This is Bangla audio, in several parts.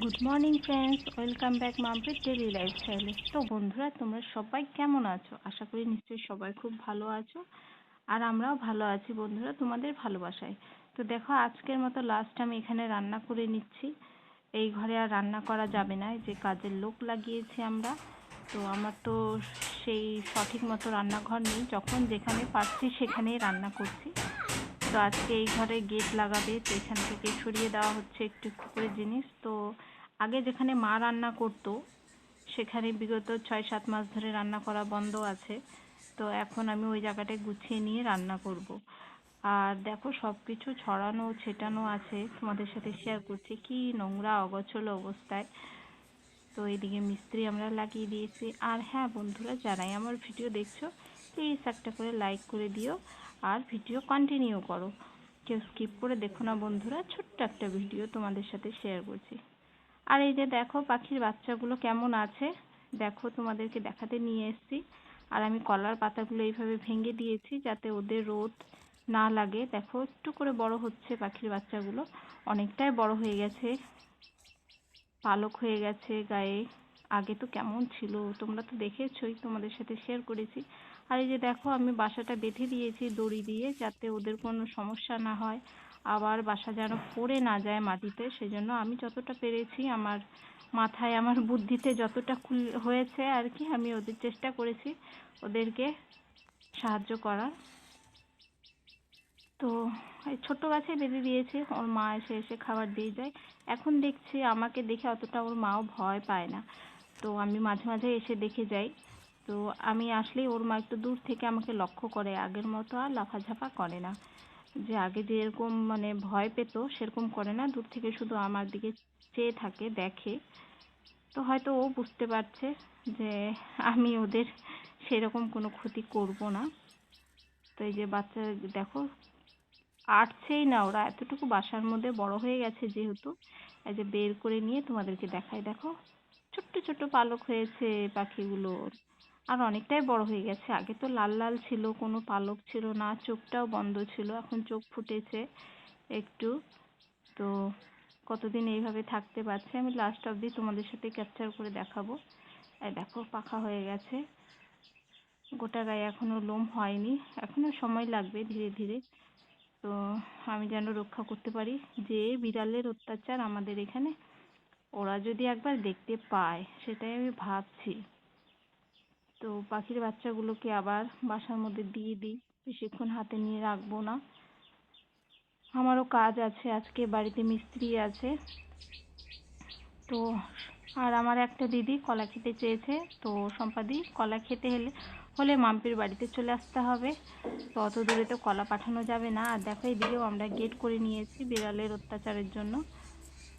Good morning friends welcome back মাম্পির daily লাইফস্টাইলে তো বন্ধুরা, তোমরা সবাই কেমন আছো? আশা করি নিশ্চয়ই সবাই খুব ভালো আছো আর আমরাও ভালো আছি বন্ধুরা, তোমাদের ভালোবাসায়। তো দেখো, আজকের মতো লাস্ট আমি এখানে রান্না করে নিচ্ছি। এই ঘরে আর রান্না করা যাবে না যে কাজের লোক লাগিয়েছি আমরা। তো আমার তো সেই সঠিক মতো রান্নাঘর নেই। যখন যেখানে পারছি সেখানেই রান্না করছি। তো আজকে এই ঘরে গেট লাগাবে, তো এখান থেকে সরিয়ে দেওয়া হচ্ছে একটু একটু করে জিনিস। তো আগে যেখানে মা রান্না করতো, সেখানে বিগত ছয় সাত মাস ধরে রান্না করা বন্ধ আছে। তো এখন আমি ওই জায়গাটায় গুছিয়ে নিয়ে রান্না করব। আর দেখো সব কিছু ছড়ানো, ছেটানো আছে। তোমাদের সাথে শেয়ার করছি কি নোংরা, অগোছল অবস্থায়। তো এদিকে মিস্ত্রি আমরা লাগিয়ে দিয়েছি। আর হ্যাঁ বন্ধুরা, যারাই আমার ভিডিও দেখছ প্লিজ একটা করে লাইক করে দিও আর ভিডিও কন্টিনিউ করো। কেউ স্কিপ করে দেখো না বন্ধুরা, ছোট্ট একটা ভিডিও তোমাদের সাথে শেয়ার করছি। আর এই যে দেখো পাখির বাচ্চাগুলো কেমন আছে, দেখো তোমাদেরকে দেখাতে নিয়ে এসেছি। আর আমি কলার পাতাগুলো এইভাবে ভেঙে দিয়েছি যাতে ওদের রোদ না লাগে। দেখো একটু করে বড় হচ্ছে পাখির বাচ্চাগুলো, অনেকটাই বড় হয়ে গেছে, পালক হয়ে গেছে গায়ে। আগে তো কেমন ছিল, তোমরা তো দেখেছোই, তোমাদের সাথে শেয়ার করেছি। আর এই যে দেখো, আমি বাসাটা বেঁধে দিয়েছি দড়ি দিয়ে যাতে ওদের কোনো সমস্যা না হয়। আবার বাসা যেন পড়ে না যায় মাটিতে, সেজন্য আমি যতটা পেরেছি আমার মাথায় আমার বুদ্ধিতে যতটা হয়েছে আর কি, আমি ওদের চেষ্টা করেছি ওদেরকে সাহায্য করার। তো এই ছোট্ট গাছে বেঁধে দিয়েছি, ওর মা এসে এসে খাবার দিয়ে যায়। এখন দেখছি আমাকে দেখে অতটা ওর মাও ভয় পায় না। তো আমি মাঝে মাঝে এসে দেখে যাই। তো আমি আসলেই ওর মা একটু দূর থেকে আমাকে লক্ষ্য করে। আগের মতো আর লাফাঝাফা করে না। যে আগে যেরকম মানে ভয় পেত, সেরকম করে না। দূর থেকে শুধু আমার দিকে চেয়ে থাকে, দেখে। তো হয়তো ও বুঝতে পারছে যে আমি ওদের সেরকম কোনো ক্ষতি করব না। তো এই যে বাচ্চা, দেখো, আটছেই না ওরা। এতটুকু বাসার মধ্যে বড় হয়ে গেছে যেহেতু। এই যে বের করে নিয়ে তোমাদেরকে দেখাই। দেখো, ছোট্ট ছোট্ট পালক হয়েছে পাখিগুলোর। আর অনেকটাই বড় হয়ে গেছে। আগে তো লাল লাল ছিল, কোনো পালক ছিল না, চোখটাও বন্ধ ছিল, এখন চোখ ফুটেছে একটু। তো কতদিন এইভাবে থাকতে পারছে আমি লাস্ট অবধি তোমাদের সাথে ক্যাপচার করে দেখাবো। এই দেখো, পাখা হয়ে গেছে। গোটা গায়ে এখনও লোম হয়নি এখনও সময় লাগবে ধীরে ধীরে। তো আমি যেন রক্ষা করতে পারি যে বিড়ালের অত্যাচার আমাদের এখানে ওরা যদি একবার দেখতে পায়, সেটাই আমি ভাবছি। তো পাখির বাচ্চাগুলোকে আবার বাসার মধ্যে দিয়ে দিই। বেশিক্ষণ হাতে নিয়ে রাখব না। আমারও কাজ আছে, আজকে বাড়িতে মিস্ত্রি আছে। তো আর আমার একটা দিদি কলা খেতে চেয়েছে। তো সম্পাদি, কলা খেতে হলে হলে মাম্পির বাড়িতে চলে আসতে হবে। তো অত দূরে তো কলা পাঠানো যাবে না। আর দেখো এদিকেও আমরা গেট করে নিয়েছি বিড়ালের অত্যাচারের জন্য।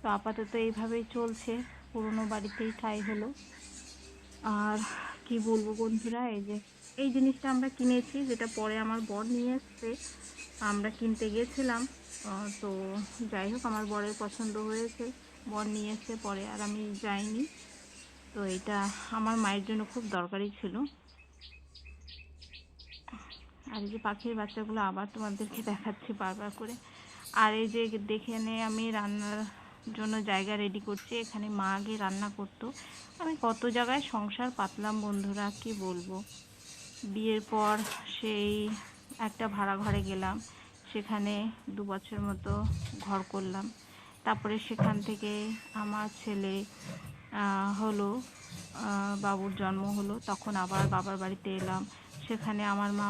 তো আপাতত এইভাবেই চলছে। পুরনো বাড়িতেই ঠাই হলো। আর কি বলব বন্ধুরা, এই যে, এই জিনিসটা আমরা কিনেছি, যেটা পরে আমার বর নিয়ে এসছে। আমরা কিনতে গেছিলাম তো যাই হোক, আমার বরের পছন্দ হয়েছে। বর নিয়ে এসে পরে, আর আমি যাইনি। তো এটা আমার মায়ের জন্য খুব দরকারি ছিল। আর এই যে পাখির বাচ্চাগুলো, আবার তোমাদেরকে দেখাচ্ছি বারবার করে। আর এই যে দেখে আমি রান্নার জন্য জায়গা রেডি করছি, এখানে মা আগে রান্না করতো। আমি কত জায়গায় সংসার পাতলাম বন্ধুরা, কি বলব? বিয়ের পর সেই একটা ভাড়া ঘরে গেলাম, সেখানে দু বছর মতো ঘর করলাম। তারপরে সেখান থেকে আমার ছেলে হলো বাবুর জন্ম হলো, তখন আবার বাবার বাড়িতে এলাম। সেখানে আমার মা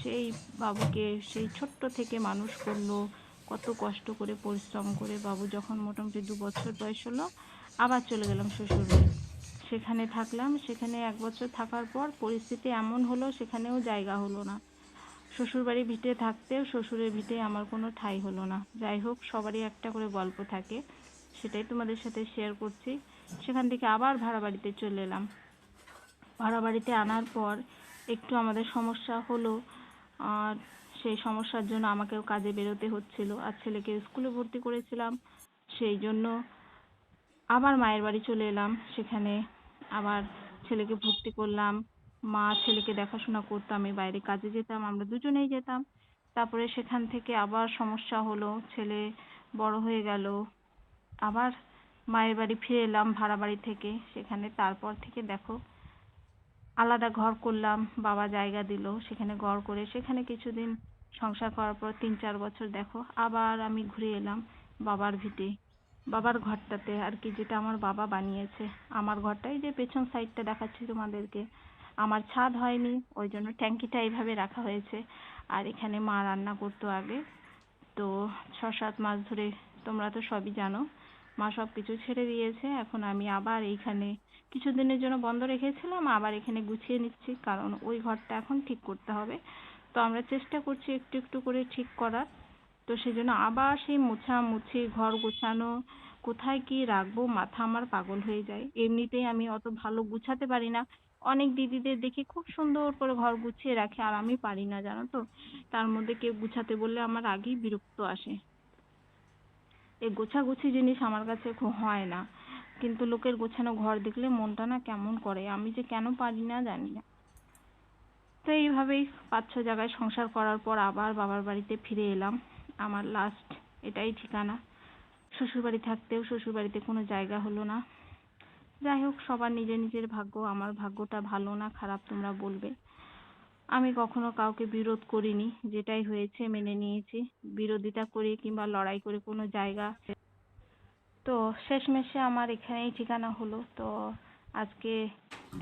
সেই বাবুকে সেই ছোট্ট থেকে মানুষ করল কত কষ্ট করে পরিশ্রম করে বাবু যখন মোটামুটি দু বছর বয়স হলো, আবার চলে গেলাম শ্বশুরবাড়ি। সেখানে থাকলাম, সেখানে এক বছর থাকার পর পরিস্থিতি এমন হলো, সেখানেও জায়গা হলো না। শ্বশুরবাড়ি ভিটে থাকতেও শ্বশুরের ভিটে আমার কোনো ঠাঁই হলো না। যাই হোক, সবারই একটা করে গল্প থাকে, সেটাই তোমাদের সাথে শেয়ার করছি। সেখান থেকে আবার ভাড়া বাড়িতে চলে এলাম। ভাড়া বাড়িতে আনার পর একটু আমাদের সমস্যা হলো, আর সেই সমস্যার জন্য আমাকেও কাজে বেরোতে হচ্ছিল। আর ছেলেকে স্কুলে ভর্তি করেছিলাম, সেই জন্য আবার মায়ের বাড়ি চলে এলাম। সেখানে আবার ছেলেকে ভর্তি করলাম। মা ছেলেকে দেখাশোনা করতো, আমি বাইরে কাজে যেতাম, আমরা দুজনেই যেতাম। তারপরে সেখান থেকে আবার সমস্যা হলো, ছেলে বড় হয়ে গেল। আবার মায়ের বাড়ি ফিরে এলাম ভাড়া বাড়ি থেকে। সেখানে তারপর থেকে দেখো, আলাদা ঘর করলাম, বাবা জায়গা দিল, সেখানে ঘর করে সেখানে কিছুদিন সংসার করার পর তিন চার বছর দেখো, আবার আমি ঘুরে এলাম বাবার ভিটে। বাবার ঘরটাতে আর কি, যেটা আমার বাবা বানিয়েছে। আমার ঘরটাই যে পেছন সাইডটা দেখাচ্ছি তোমাদেরকে। আমার ছাদ হয়নি, ওই জন্য ট্যাঙ্কিটা এইভাবে রাখা হয়েছে। আর এখানে মা রান্না করতো আগে। তো ছ সাত মাস ধরে তোমরা তো সবই জানো, মা সব কিছু ছেড়ে দিয়েছে। এখন আমি আবার এইখানে কিছুদিনের জন্য বন্ধ রেখেছিলাম, আবার এখানে গুছিয়ে নিচ্ছি। কারণ ওই ঘরটা এখন ঠিক করতে হবে। তো আমরা চেষ্টা করছি একটু একটু করে ঠিক করার। তো সেজন্য আবার সেই মোছামুছি, ঘর গোছানো, কোথায় কি রাখব, মাথা আমার পাগল হয়ে যায়। এমনিতেই আমি অত ভালো গুছাতে পারি না। অনেক দিদিদের দেখি খুব সুন্দর করে ঘর গুছিয়ে রাখে, আর আমি পারি না, জানো তো? তার মধ্যে কেউ গুছাতে বললে আমার আগেই বিরক্ত আসে। এই গোছাগুছি জিনিস আমার কাছে হয় না। কিন্তু লোকের গোছানো ঘর দেখলে মনটা না কেমন করে? আমি যে কেন পারি না জানি না। তো এইভাবেই পাঁচ ছ জায়গায় সংসার করার পর আবার বাবার বাড়িতে ফিরে এলাম। আমার লাস্ট এটাই ঠিকানা। শ্বশুরবাড়ি থাকতেও শ্বশুরবাড়িতে কোনো জায়গা হলো না। যাই হোক, সবার নিজের নিজের ভাগ্য, আমার ভাগ্যটা ভালো না, খারাপ তোমরা বলবে। আমি কখনো কাউকে বিরোধ করিনি, যেটাই হয়েছে মেনে নিয়েছি। বিরোধিতা করে কিংবা লড়াই করে কোনো জায়গা। তো শেষমেশে আমার এখানেই ঠিকানা হলো। তো আজকে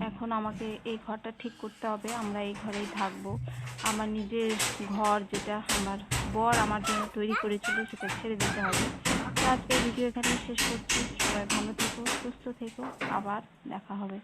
এখন আমাকে এই ঘরটা ঠিক করতে হবে, আমরা এই ঘরেই থাকব। আমার নিজের ঘর যেটা আমার বর আমার জন্য তৈরি করেছিল সেটা ছেড়ে দিতে হবে। আজকে ভিডিও এখানে শেষ করছি। সবাই ভালো থেকো, সুস্থ থেকো, আবার দেখা হবে।